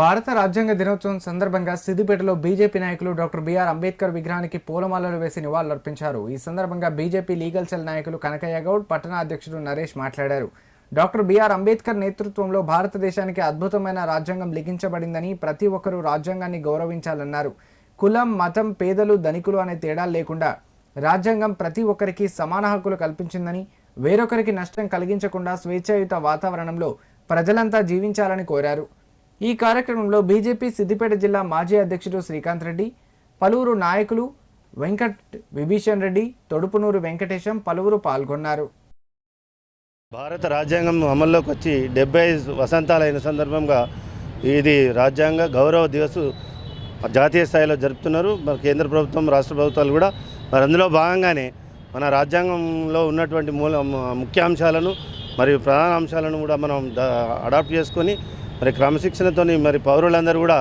భారత రాజ్యాంగ దినోత్సవం సందర్భంగా సిద్దిపేటలో బీజేపీ నాయకులు డాక్టర్ బీఆర్ అంబేద్కర్ విగ్రహానికి పూలమాలలు వేసి నివాళులర్పించారు. ఈ సందర్భంగా బీజేపీ లీగల్ సెల్ నాయకులు కనకయ్య గౌడ్ పట్టణ అధ్యక్షుడు నరేష్ మాట్లాడారు. డాక్టర్ బీఆర్ అంబేద్కర్ నేతృత్వంలో భారతదేశానికి అద్భుతమైన రాజ్యాంగం లిఖించబడిందని ప్రతి ఒక్కరూ రాజ్యాంగాన్ని గౌరవించాలన్నారు. కులం మతం పేదలు ధనికులు అనే తేడా లేకుండా రాజ్యాంగం ప్రతి ఒక్కరికి సమాన హక్కులు కల్పించిందని వేరొకరికి నష్టం కలిగించకుండా స్వేచ్ఛాయుత వాతావరణంలో ప్రజలంతా జీవించాలని కోరారు. ఈ కార్యక్రమంలో బీజేపీ సిద్దిపేట జిల్లా మాజీ అధ్యక్షుడు శ్రీకాంత్ రెడ్డి పలువురు నాయకులు వెంకట్ విభీషణ్ రెడ్డి తొడుపునూరు వెంకటేశం పలువురు పాల్గొన్నారు. భారత రాజ్యాంగం అమల్లోకి వచ్చి డెబ్బై ఐదు వసంతాలైన సందర్భంగా ఇది రాజ్యాంగ గౌరవ దివస్ జాతీయ స్థాయిలో జరుపుతున్నారు. మరి కేంద్ర ప్రభుత్వం రాష్ట్ర ప్రభుత్వాలు కూడా మరి అందులో భాగంగానే మన రాజ్యాంగంలో ఉన్నటువంటి మూల ముఖ్యాంశాలను మరియు ప్రధాన అంశాలను కూడా మనం అడాప్ట్ చేసుకొని మరి క్రమశిక్షణతోని మరి పౌరులందరూ కూడా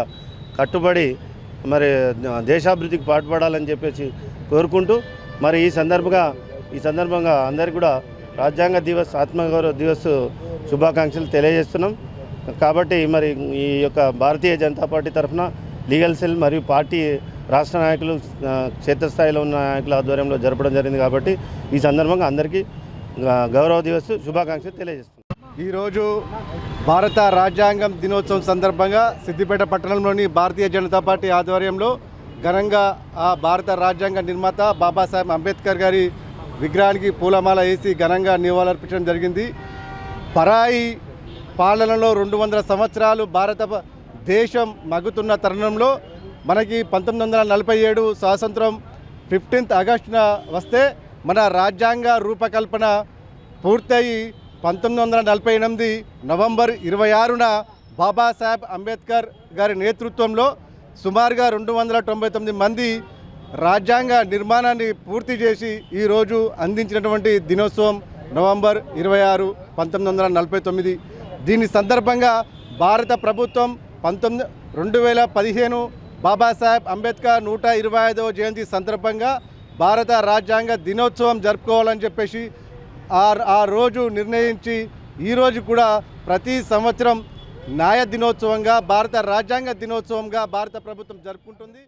కట్టుబడి మరి దేశాభివృద్ధికి పాటుపడాలని చెప్పేసి కోరుకుంటూ మరి ఈ సందర్భంగా ఈ సందర్భంగా అందరికీ కూడా రాజ్యాంగ దివస్ ఆత్మగౌరవ దివస్ శుభాకాంక్షలు తెలియజేస్తున్నాం. కాబట్టి మరి ఈ యొక్క భారతీయ జనతా పార్టీ తరఫున లీగల్ సెల్ మరియు పార్టీ రాష్ట్ర నాయకులు క్షేత్రస్థాయిలో ఉన్న నాయకుల ఆధ్వర్యంలో జరపడం జరిగింది కాబట్టి ఈ సందర్భంగా అందరికీ గౌరవ దివస్ శుభాకాంక్షలు తెలియజేస్తున్నాం. ఈరోజు భారత రాజ్యాంగం దినోత్సవం సందర్భంగా సిద్దిపేట పట్టణంలోని భారతీయ జనతా పార్టీ ఆధ్వర్యంలో ఘనంగా ఆ భారత రాజ్యాంగ నిర్మాత బాబాసాహెబ్ అంబేద్కర్ గారి విగ్రహానికి పూలమాల వేసి ఘనంగా నివాళులర్పించడం జరిగింది. పరాయి పాలనలో రెండు వందల సంవత్సరాలు భారత దేశం మగ్గుతున్న తరుణంలో మనకి పంతొమ్మిది వందల నలభై ఏడు స్వాతంత్రం ఫిఫ్టీన్త్ ఆగస్టున వస్తే మన రాజ్యాంగ రూపకల్పన పూర్తయి పంతొమ్మిది వందల నలభై ఎనిమిది నవంబర్ ఇరవై ఆరున బాబాసాహెబ్ అంబేద్కర్ గారి నేతృత్వంలో సుమారుగా రెండు వందల తొంభై తొమ్మిది మంది రాజ్యాంగ నిర్మాణాన్ని పూర్తి చేసి ఈరోజు అందించినటువంటి దినోత్సవం నవంబర్ ఇరవై ఆరు పంతొమ్మిది వందల నలభై తొమ్మిది. దీని సందర్భంగా భారత ప్రభుత్వం పంతొమ్మిది రెండు వేల పదిహేను బాబాసాహెబ్ అంబేద్కర్ నూట ఇరవై ఐదవ జయంతి సందర్భంగా భారత రాజ్యాంగ దినోత్సవం జరుపుకోవాలని చెప్పేసి ఆ రోజు నిర్ణయించి ఈరోజు కూడా ప్రతి సంవత్సరం న్యాయ దినోత్సవంగా భారత రాజ్యాంగ దినోత్సవంగా భారత ప్రభుత్వం జరుపుకుంటుంది.